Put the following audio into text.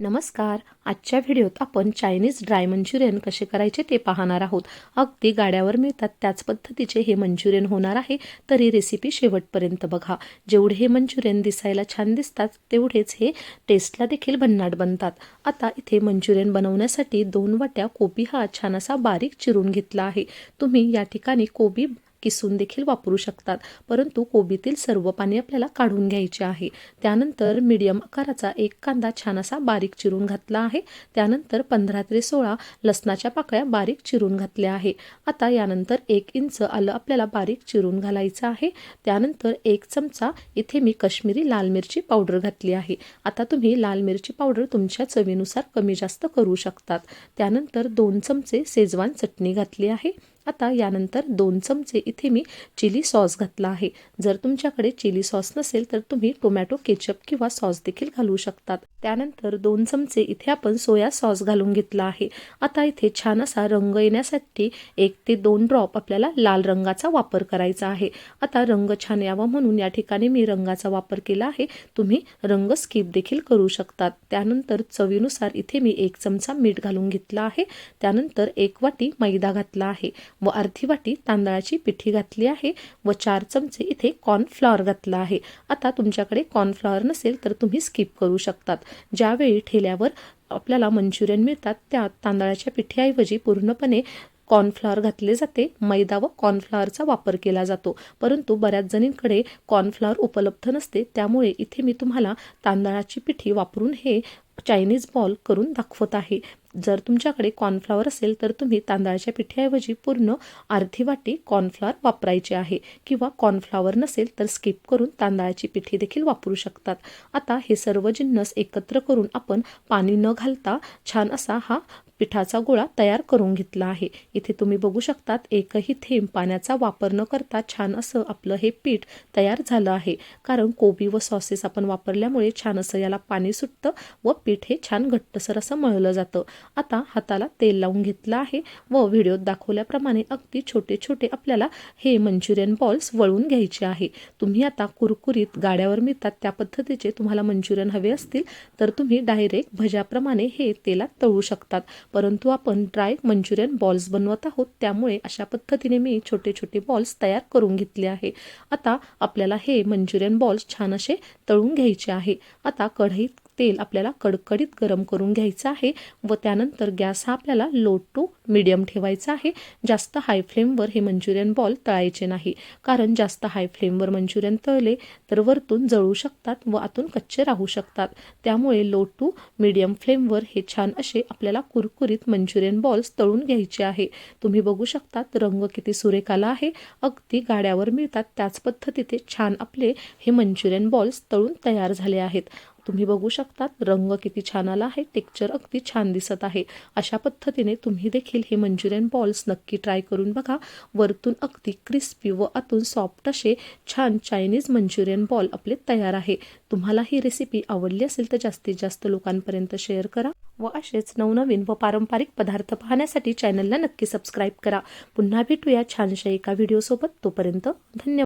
नमस्कार. आजच्या व्हिडिओत आपण चायनीज ड्राय मंचुरियन कसे करायचे ते पाहणार आहोत. अगदी गाड्यावर मिळतात त्याच पद्धतीचे हे मंचुरियन होणार आहे तरी रेसिपी शेवटपर्यंत बघा. जेवढे हे मंचुरियन दिसायला छान दिसतात तेवढेच हे टेस्टला देखील भन्नाट बनतात. आता इथे मंचुरियन बनवण्यासाठी दोन वाट्या कोबी हा छान असा बारीक चिरून घेतला आहे. तुम्ही या ठिकाणी कोबी किसून देखील वापरू शकतात. परंतु कोबीतील सर्व पाणी आपल्याला काढून घ्यायचे आहे. त्यानंतर मीडियम आकाराचा एक कांदा छान असा बारीक चिरून घातला आहे. त्यानंतर पंधरा ते सोळा लसणाच्या पाकळ्या बारीक चिरून घातल्या आहे. आता यानंतर एक इंच आलं आपल्याला बारीक चिरून घालायचं आहे. त्यानंतर एक चमचा इथे मी कश्मीरी लाल मिरची पावडर घातली आहे. आता तुम्ही लाल मिरची पावडर तुमच्या चवीनुसार कमी जास्त करू शकतात. त्यानंतर दोन चमचे सेजवान चटणी घातली आहे. आता यानंतर दोन चमचे इथे मी चिली सॉस घातला आहे. जर तुमच्याकडे चिली सॉस नसेल तर तुम्ही टोमॅटो केचप किंवा सॉस देखील घालू शकतात. त्यानंतर दोन चमचे इथे आपण सोया सॉस घालून घेतला आहे. आता इथे छान असा रंग येण्यासाठी एक ते दोन ड्रॉप आपल्याला लाल रंगाचा वापर करायचा आहे. आता रंग छान यावा म्हणून या ठिकाणी मी रंगाचा वापर केला आहे. तुम्ही रंग स्किप देखील करू शकतात. त्यानंतर चवीनुसार इथे मी एक चमचा मीठ घालून घेतला आहे. त्यानंतर एक वाटी मैदा घातला आहे. व अर्धी वाटी तांदळाची पिठी घातली आहे व चार चमचे इथे कॉर्नफ्लॉवर घातला आहे. आता तुमच्याकडे कॉर्नफ्लॉवर नसेल तर तुम्ही स्किप करू शकतात. ज्यावेळी ठेल्यावर आपल्याला मंचुरियन मिळतात त्या तांदळाच्या पिठीऐवजी पूर्णपणे कॉर्नफ्लॉवर घातले जाते. मैदा व कॉर्नफ्लॉवरचा वापर केला जातो. परंतु बऱ्याच जणींकडे कॉर्नफ्लॉवर उपलब्ध नसते. त्यामुळे इथे मी तुम्हाला तांदळाची पिठी वापरून हे चायनीज बॉल करून दाखवत आहे. जर तुमच्याकडे कॉर्नफ्लॉवर असेल तर तुम्ही तांदळाच्या पिठ्याऐवजी पूर्ण अर्धी वाटी कॉर्नफ्लॉवर वापरायचे आहे. किंवा कॉर्नफ्लॉवर नसेल तर स्किप करून तांदळाची पिठी देखील वापरू शकतात. आता हे सर्व जिन्नस एकत्र करून आपण पाणी न घालता छान असा हा पिठाचा गोळा तयार करून घेतला आहे. इथे तुम्ही बघू शकतात एकही थेंब पाण्याचा वापर न करता छान असं आपलं हे पीठ तयार झालं आहे. कारण कोबी व सॉसेस आपण वापरल्यामुळे छान असं याला पाणी सुटतं व पीठ हे छान घट्टसर असं मळलं जातं. आता हाताला तेल लावून घेतलं आहे व व्हिडिओत दाखवल्याप्रमाणे अगदी छोटे छोटे आपल्याला हे मंचुरियन बॉल्स वळून घ्यायचे आहे. तुम्ही आता कुरकुरीत गाड्यावर मिळतात त्या पद्धतीचे तुम्हाला मंचुरियन हवे असतील तर तुम्ही डायरेक्ट भज्याप्रमाणे हे तेलात तळू शकतात. परंतु आपण ड्राय मंचुरियन बॉल्स बनवत आहोत. त्यामुळे अशा पद्धतीने मी छोटे छोटे बॉल्स तयार करून घेतले आहे. आता आपल्याला हे मंचुरियन बॉल्स छान असे तळून घ्यायचे आहे. आता कढईत तेल आपल्याला कडकडीत गरम करून घ्यायचं आहे व त्यानंतर गॅस हा आपल्याला लो टू मिडियम ठेवायचा आहे. जास्त हाय फ्लेमवर हे मंचुरियन बॉल तळायचे नाही. कारण जास्त हाय फ्लेमवर मंचुरियन तळले तर वरतून जळू शकतात व आतून कच्चे राहू शकतात. त्यामुळे लो टू मिडियम फ्लेमवर हे छान असे आपल्याला कुरकुरीत मंचुरियन बॉल्स तळून घ्यायचे आहे. तुम्ही बघू शकतात रंग किती सुरेखाला आहे. अगदी गाड्यावर मिळतात. त्याच पद्धतीने छान आपले हे मंचुरियन बॉल्स तळून तयार झाले आहेत. तुम्ही बघू शकतात रंग किती छान आला आहे टेक्चर अगदी छान दिसत आहे. अशा पद्धतीने तुम्ही देखील हे मंचुरियन बॉल्स नक्की ट्राय करून बघा. वरतून अगदी क्रिस्पी व आतून सॉफ्ट असे छान चायनीज मंचुरियन बॉल आपले तयार आहे. तुम्हाला ही रेसिपी आवडली असेल तर जास्तीत जास्त लोकांपर्यंत शेअर करा व असेच नवनवीन व पारंपरिक पदार्थ पाहण्यासाठी चॅनलला नक्की सबस्क्राईब करा. पुन्हा भेटूया छानशा एका व्हिडिओसोबत तोपर्यंत धन्यवाद.